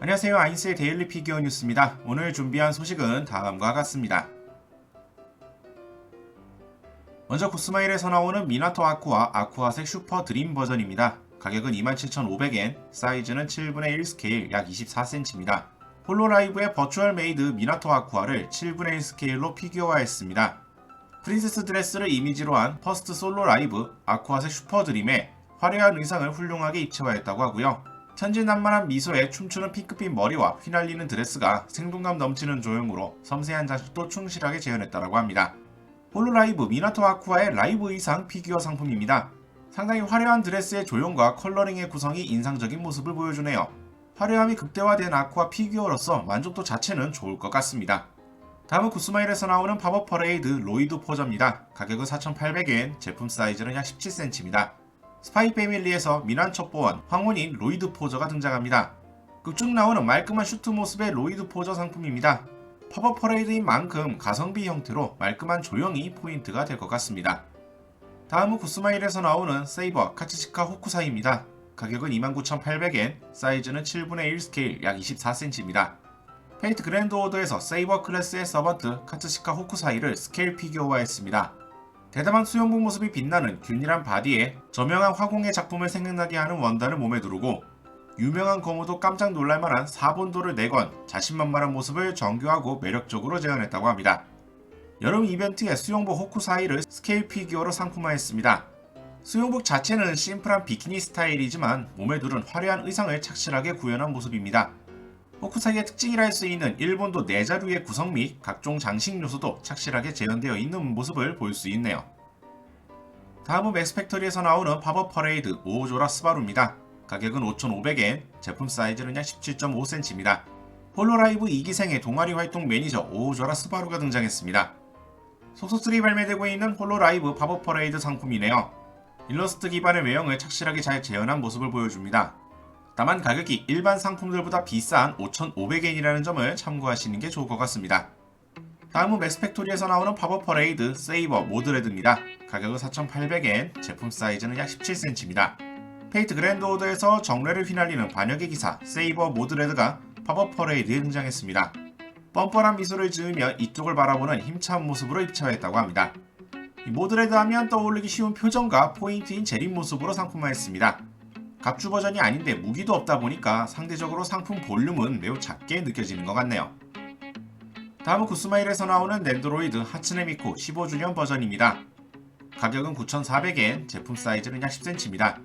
안녕하세요. 아인스의 데일리 피규어 뉴스입니다. 오늘 준비한 소식은 다음과 같습니다. 먼저 구스마일에서 나오는 미나토 아쿠아 아쿠아색 슈퍼 드림 버전입니다. 가격은 27,500엔, 사이즈는 7분의 1 스케일 약 24cm입니다. 홀로라이브의 버추얼 메이드 미나토 아쿠아를 7분의 1 스케일로 피규어화했습니다. 프린세스 드레스를 이미지로 한 퍼스트 솔로 라이브 아쿠아색 슈퍼 드림에 화려한 의상을 훌륭하게 입체화했다고 하고요. 천진난만한 미소에 춤추는 핑크빛 머리와 휘날리는 드레스가 생동감 넘치는 조형으로 섬세한 장식도 충실하게 재현했다고 합니다. 홀로라이브 미나토 아쿠아의 라이브 의상 피규어 상품입니다. 상당히 화려한 드레스의 조형과 컬러링의 구성이 인상적인 모습을 보여주네요. 화려함이 극대화된 아쿠아 피규어로서 만족도 자체는 좋을 것 같습니다. 다음은 구스마일에서 나오는 팝업 퍼레이드 로이드 포저입니다. 가격은 4,800엔, 제품 사이즈는 약 17cm입니다. 스파이 패밀리에서 미란 첩보원, 황혼인 로이드 포저가 등장합니다. 극중 나오는 말끔한 슈트 모습의 로이드 포저 상품입니다. 팝업 퍼레이드인 만큼 가성비 형태로 말끔한 조형이 포인트가 될 것 같습니다. 다음은 구스마일에서 나오는 세이버 카츠시카 호쿠사이입니다. 가격은 29,800엔, 사이즈는 7분의 1 스케일 약 24cm입니다. 페이트 그랜드 오더에서 세이버 클래스의 서번트 카츠시카 호쿠사이를 스케일 피규어화했습니다. 대담한 수영복 모습이 빛나는 균일한 바디에 저명한 화공의 작품을 생각나게 하는 원단을 몸에 두르고 유명한 거무도 깜짝 놀랄만한 4본도를 내건 자신만만한 모습을 정교하고 매력적으로 재현했다고 합니다. 여름 이벤트에 수영복 호쿠사이를 스케일 피규어로 상품화했습니다. 수영복 자체는 심플한 비키니 스타일이지만 몸에 두른 화려한 의상을 착실하게 구현한 모습입니다. 호쿠사이의 특징이라 할 수 있는 일본도 내자류의 구성 및 각종 장식 요소도 착실하게 재현되어 있는 모습을 볼 수 있네요. 다음은 맥스팩토리에서 나오는 팝업 퍼레이드 5조라 스바루입니다. 가격은 5,500엔, 제품 사이즈는 약 17.5cm입니다. 홀로라이브 2기생의 동아리 활동 매니저 5조라 스바루가 등장했습니다. 소속3 발매되고 있는 홀로라이브 팝업 퍼레이드 상품이네요. 일러스트 기반의 외형을 착실하게 잘 재현한 모습을 보여줍니다. 다만 가격이 일반 상품들보다 비싼 5,500엔이라는 점을 참고하시는 게 좋을 것 같습니다. 다음은 맥스팩토리에서 나오는 팝업 퍼레이드 세이버 모드레드입니다. 가격은 4,800엔, 제품 사이즈는 약 17cm입니다. 페이트 그랜드 오더에서 정례를 휘날리는 반역의 기사 세이버 모드레드가 팝업 퍼레이드에 등장했습니다. 뻔뻔한 미소를 지으며 이쪽을 바라보는 힘찬 모습으로 입체화했다고 합니다. 이 모드레드 하면 떠올리기 쉬운 표정과 포인트인 제린 모습으로 상품화했습니다. 갑주 버전이 아닌데 무기도 없다 보니까 상대적으로 상품 볼륨은 매우 작게 느껴지는 것 같네요. 다음은 구스마일에서 나오는 랜드로이드 하츠네미코 15주년 버전입니다. 가격은 9,400엔, 제품 사이즈는 약 10cm입니다.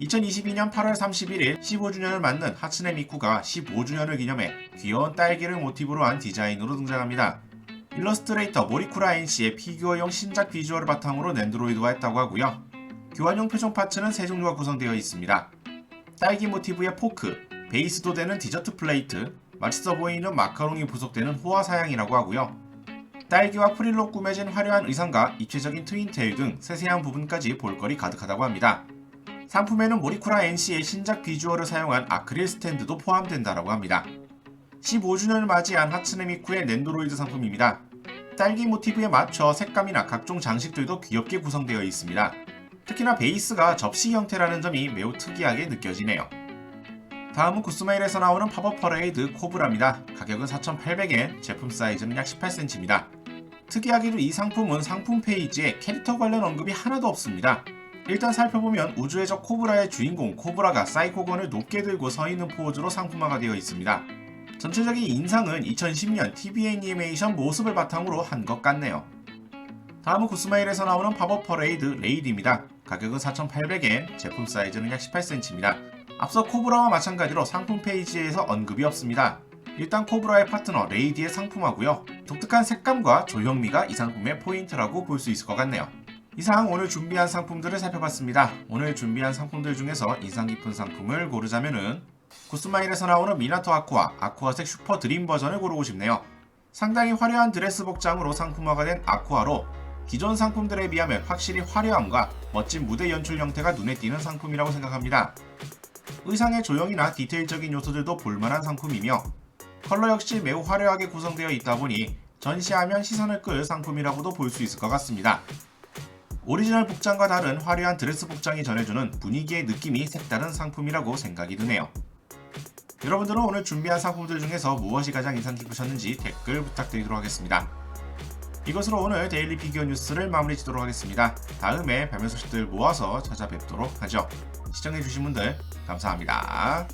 2022년 8월 31일 15주년을 맞는 하츠네미쿠가 15주년을 기념해 귀여운 딸기를 모티브로 한 디자인으로 등장합니다. 일러스트레이터 모리쿠라 NC의 피규어용 신작 비주얼을 바탕으로 랜드로이드화했다고 하고요. 교환용 표정 파츠는 세 종류가 구성되어 있습니다. 딸기 모티브의 포크, 베이스도 되는 디저트 플레이트, 맛있어 보이는 마카롱이 부속되는 호화 사양이라고 하고요. 딸기와 프릴로 꾸며진 화려한 의상과 입체적인 트윈테일 등 세세한 부분까지 볼거리 가득하다고 합니다. 상품에는 모리쿠라 NC의 신작 비주얼을 사용한 아크릴 스탠드도 포함된다라고 합니다. 15주년을 맞이한 하츠네미쿠의 랜드로이드 상품입니다. 딸기 모티브에 맞춰 색감이나 각종 장식들도 귀엽게 구성되어 있습니다. 특히나 베이스가 접시 형태라는 점이 매우 특이하게 느껴지네요. 다음은 구스마일에서 나오는 팝업 퍼레이드 코브라입니다. 가격은 4,800엔, 제품 사이즈는 약 18cm입니다. 특이하게도 이 상품은 상품 페이지에 캐릭터 관련 언급이 하나도 없습니다. 일단 살펴보면 우주의 적 코브라의 주인공 코브라가 사이코건을 높게 들고 서 있는 포즈로 상품화가 되어 있습니다. 전체적인 인상은 2010년 TV 애니메이션 모습을 바탕으로 한 것 같네요. 다음은 구스마일에서 나오는 팝업 퍼레이드 레이드입니다. 가격은 4,800엔, 제품 사이즈는 약 18cm입니다. 앞서 코브라와 마찬가지로 상품 페이지에서 언급이 없습니다. 일단 코브라의 파트너 레이디의 상품하고요. 독특한 색감과 조형미가 이 상품의 포인트라고 볼 수 있을 것 같네요. 이상 오늘 준비한 상품들을 살펴봤습니다. 오늘 준비한 상품들 중에서 인상 깊은 상품을 고르자면은 구스마일에서 나오는 미나토 아쿠아, 아쿠아색 슈퍼 드림 버전을 고르고 싶네요. 상당히 화려한 드레스 복장으로 상품화가 된 아쿠아로 기존 상품들에 비하면 확실히 화려함과 멋진 무대 연출 형태가 눈에 띄는 상품이라고 생각합니다. 의상의 조형이나 디테일적인 요소들도 볼만한 상품이며 컬러 역시 매우 화려하게 구성되어 있다 보니 전시하면 시선을 끌 상품이라고도 볼 수 있을 것 같습니다. 오리지널 복장과 다른 화려한 드레스 복장이 전해주는 분위기의 느낌이 색다른 상품이라고 생각이 드네요. 여러분들은 오늘 준비한 상품들 중에서 무엇이 가장 인상 깊으셨는지 댓글 부탁드리도록 하겠습니다. 이것으로 오늘 데일리 피규어 뉴스를 마무리 짓도록 하겠습니다. 다음에 발매 소식들 모아서 찾아뵙도록 하죠. 시청해주신 분들 감사합니다.